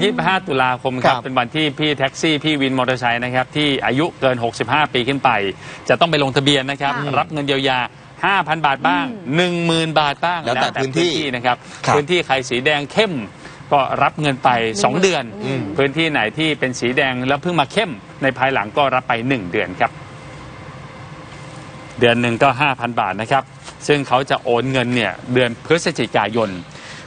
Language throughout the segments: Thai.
25 ตุลาคมคครัรับบ เป็นวันที่พี่แท็กซี่พี่วินมอเตอร์ไซค์นะครับที่อายุเกิน 65 ปีขึ้นไป จะต้องไปลงทะเบียนนะครับค่ะรับเงินเยียวยา 5,000 บาทบ้าง 10,000 บาทบ้างแล้วแต่พื้นที่นะครับครับพื้นที่ใครสีแดงเข้มก็รับเงินไป 2 เดือนอืมพื้นที่ไหนที่เป็นสีแดงแล้วเพิ่งมาเข้มในภายหลังก็รับไป 1 เดือนครับ เดือนหนึ่งก็ 5,000 บาทนะครับ ซึ่งเขาจะโอนเงินเนี่ยเดือนพฤศจิกายน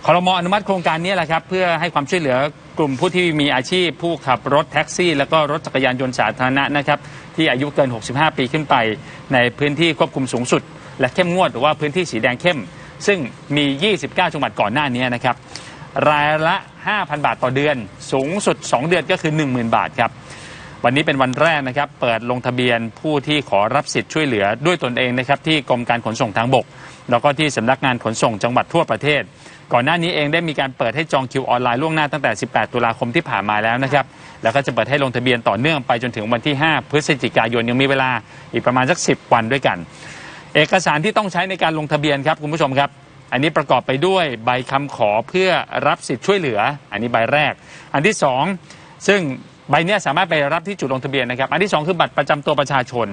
คอรมออนุมัติโครงการนี้แหละครับเพื่อให้ความช่วยเหลือกลุ่มผู้ที่มีอาชีพ ผู้ขับรถแท็กซี่ แล้วก็รถจักรยานยนต์สาธารณะนะครับที่อายุเกิน 65 ปีขึ้นไป ในพื้นที่ควบคุมสูงสุด และเข้มงวดหรือว่าพื้นที่สีแดงเข้ม ซึ่งมี 29 จังหวัดก่อนหน้านี้นะครับรายละ 5,000 บาทต่อเดือน สูงสุด 2 เดือนก็คือ 10,000 บาทครับวันนี้เป็นวันแรกนะครับ เปิดลงทะเบียนผู้ที่ขอรับสิทธิ์ช่วยเหลือด้วยตนเองนะครับที่กรมการขนส่งทางบก แล้วก็ที่สำนักงานขนส่งจังหวัดทั่วประเทศ ก่อนหน้านี้เองได้มีการเปิดให้จองคิวออนไลน์ล่วงหน้าตั้งแต่ 18 ตุลาคมที่ผ่านมาแล้วนะครับ แล้วก็จะเปิดให้ลงทะเบียนต่อเนื่องไปจนถึงวันที่ 5 พฤศจิกายนยังมีเวลาอีกประมาณสัก 10 วันด้วยกัน เอกสารที่ต้องใช้ในการลงทะเบียนครับคุณผู้ชมครับ อันนี้ประกอบไปด้วยใบคำขอเพื่อรับสิทธิ์ช่วยเหลือ อันนี้ใบแรก อันที่สองซึ่งใบเนี้ยสามารถไปรับที่จุดลงทะเบียนนะครับ อันที่สองคือบัตรประจำตัวประชาชน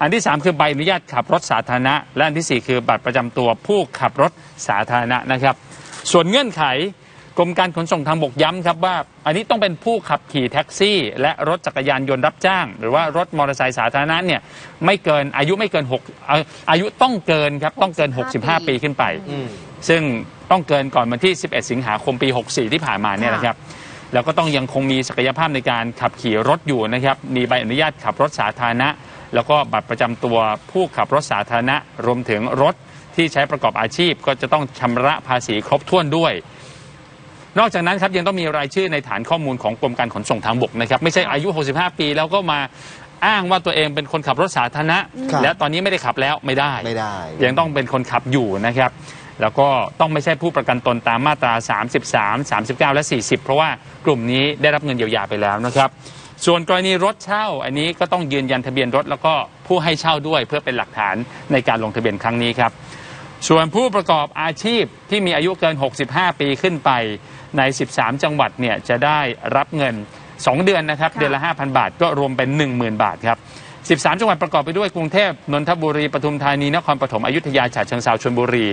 อันที่สามคือใบอนุญาตขับรถสาธารณะ และอันที่สี่คือบัตรประจำตัวผู้ขับรถสาธารณะนะครับ ส่วนเงื่อนไขกรมการขนส่งทางบกย้ำครับว่า อันนี้ต้องเป็นผู้ขับขี่แท็กซี่ และรถจักรยานยนต์รับจ้าง หรือว่ารถมอเตอร์ไซค์สาธารณะเนี่ยไม่เกินอายุไม่เกิน6เอ่ออายุต้องเกินครับต้องเกิน 65 ปีขึ้นไปอืมซึ่งต้องเกินก่อนวันที่ 11 สิงหาคมปี 64 ที่ผ่านมาเนี่ยนะครับแล้วก็ต้องยังคงมีศักยภาพในการขับขี่รถอยู่นะครับมีใบอนุญาตขับรถสาธารณะ แล้วก็บัตรประจำตัวผู้ขับรถสาธารณะรวมถึงรถ ที่ใช้ประกอบอาชีพก็จะต้องชำระภาษีครบถ้วนด้วย นอกจากนั้นครับยังต้องมีรายชื่อในฐานข้อมูลของกรมการขนส่งทางบกนะครับไม่ใช่อายุ 65 ปี แล้วก็มาอ้างว่าตัวเองเป็นคนขับรถสาธารณะ ครับและตอนนี้ไม่ได้ขับแล้วไม่ได้ ไม่ได้ ยังต้องเป็นคนขับอยู่นะครับ แล้วก็ต้องไม่ใช่ผู้ประกันตนตามมาตรา 33 39 และ 40 เพราะว่ากลุ่มนี้ได้รับเงินเยียวยาไปแล้วนะครับ ส่วนกรณีรถเช่า อันนี้ก็ต้องยืนยันทะเบียนรถ แล้วก็ผู้ให้เช่าด้วยเพื่อเป็นหลักฐานในการลงทะเบียนครั้งนี้ครับ ส่วนผู้ประกอบอาชีพที่มีอายุเกิน 65 ปีขึ้นไปใน 13 จังหวัดเนี่ยจะได้รับเงิน 2 เดือนนะครับค่ะเดือนละ 5,000 บาท ก็รวมเป็น 10,000 บาทครับ 13 จังหวัดประกอบไปด้วยกรุงเทพนนทบุรีปทุมธานีนครปฐมอยุธยาฉะเชิงเทราชลบุรี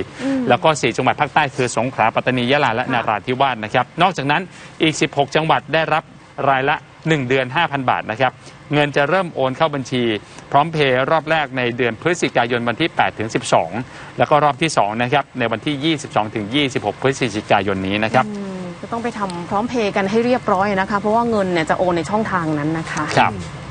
แล้วก็ 4 จังหวัดภาคใต้คือสงขลาปัตตานียะลาและนาราธิวาสนะครับ นอกจากนั้นอีก 16 จังหวัดได้รับ รายละ 1 เดือน 5,000 บาทนะครับ เงินจะเริ่มโอนเข้าบัญชี พร้อมเพย์รอบแรกในเดือนพฤศจิกายนวันที่8ถึง12 แล้วก็รอบที่2นะครับในวันที่ 22ถึง26 พฤศจิกายนนี้นะครับอืมก็ต้องไปทำพร้อมเพย์กันให้เรียบร้อยนะคะ เพราะว่าเงินเนี่ยจะโอนในช่องทางนั้นนะคะครับค